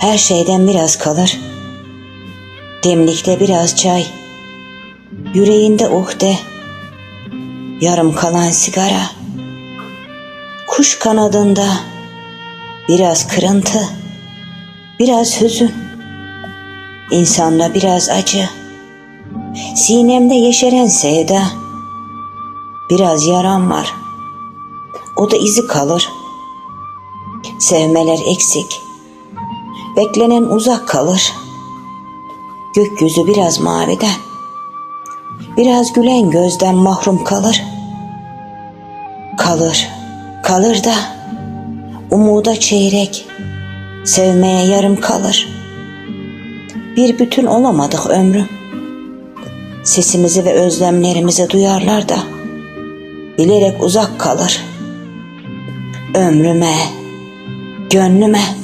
Her şeyden biraz kalır. Demlikte biraz çay. Yüreğinde uhde. Yarım kalan sigara. Kuş kanadında biraz kırıntı. Biraz hüzün. İnsanda biraz acı. Sinemde yeşeren sevda. Biraz yaram var. O da izi kalır. Sevmeler eksik. Beklenen uzak kalır. Gökyüzü biraz maviden. Biraz gülen gözden mahrum kalır. Kalır, kalır da umuda çeyrek, sevmeye yarım kalır. Bir bütün olamadık ömrüm. Sesimizi ve özlemlerimizi duyarlar da bilerek uzak kalır. Ömrüme, gönlüme